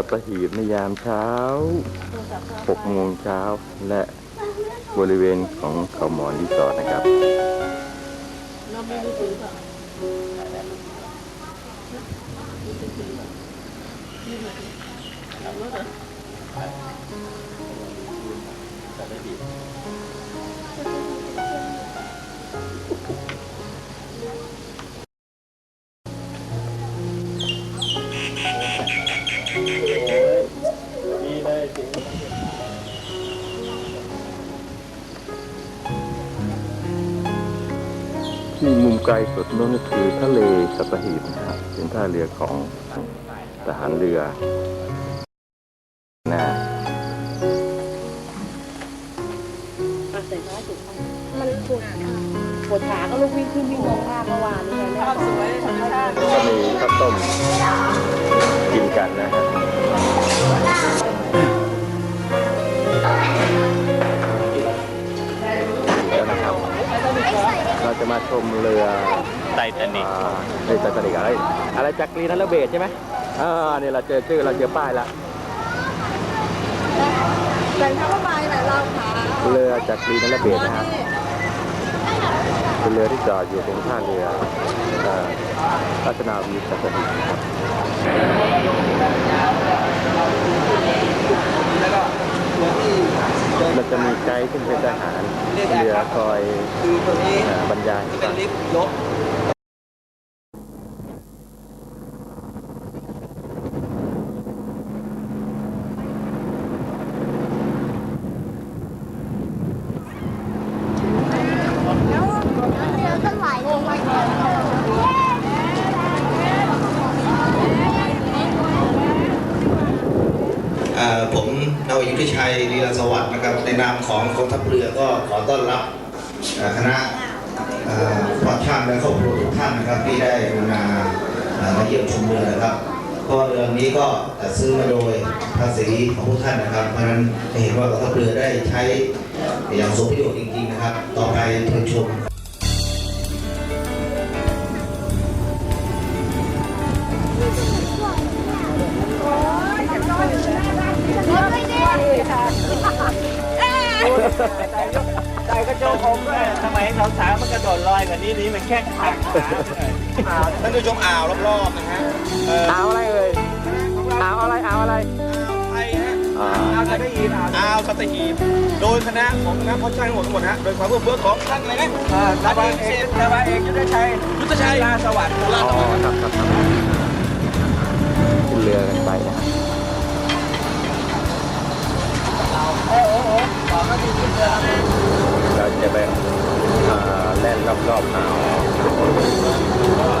สัตหีบในยามเช้า6โมงเช้าและบริเวณของเขาหมอนรีสอร์ทนะครับ ที่มุมไกลสุดนู้นก็คือทะเลสัตหีบนะครับเป็นท่าเรือของทหารเรือนะมันปวดขาปวดขาก็ลุกวิ่งขึ้นวิ่งลงมากเมื่อวานนี้นะสวยธรรมชาติแล้วก็มีข้าวต้มกินกันนะฮะแชมเรือไททานิกอ่าเฮ้ยไททานิกอะไรอะไรจักรีนันระเบศใช่ไหมอ่านี่เราเจอชื่อเราเจอป้ายละแต่ถ้าว่าไปไหนเราขาเรือจักรีนันระเบศนะครับเป็นเรือที่จอดอยู่ตรงท่าเรือเอ่อรัชนาวีสัตหีบนะครับมันจะ มีไกด์ซึ่งเป็นทหารเรือคอยคือตัวนี้เอ่อบรรยายให้เป็ฟันง ผมนาวายุทธชัยลีลาสวัสดิ์นะครับ ในนามของกองทัพเรือก็ขอต้อนรับคณะเอ่อผู้ช่างและครอบครัวทุกท่านนะครับที่ได้กรุณามาเยี่ยมชมเรือนะครับเพราะเรือนี้ก็จัดซื้อมาโดยภาษีของทุกท่านนะครับ เพราะฉะนั้นจะเห็นว่ากองทัพเรือได้ใช้อย่างสมประโยชน์จริงๆนะครับ ต่อไปเชิญชม ก็โจมด้วยทำไมสาวสาวมันกระโดดลอยกว่านี้นี่มันแค่ขาขาท่านผู้ชมอ่าวรอบๆนะฮะเอ่อเอาอะไรเอ่ยเอาอะไรเอาอะไรไทยฮะอ่าเอาจะได้ยินอะอ่าวสัตหีบโดยคณะของคณะพ่อช่างทั้งหมดทั้งหมดฮะโดยความเพื่อเพื่อของท่านอะไรนะตาบาเอกตาบาเอกยุทธชัยยุทธชัยลาสวัสดิ์อ๋อครับครับครับขึ้นเรือกันไป รอบๆหนาว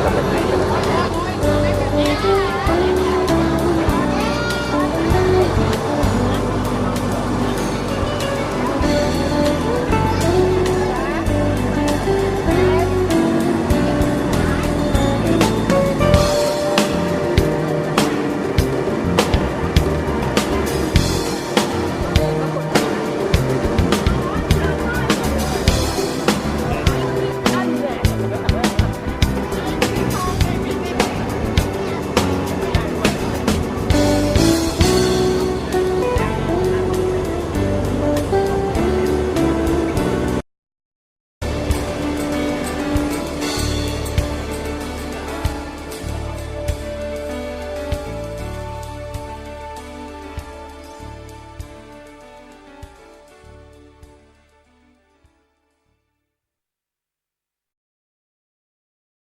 สัตหีบนะครับ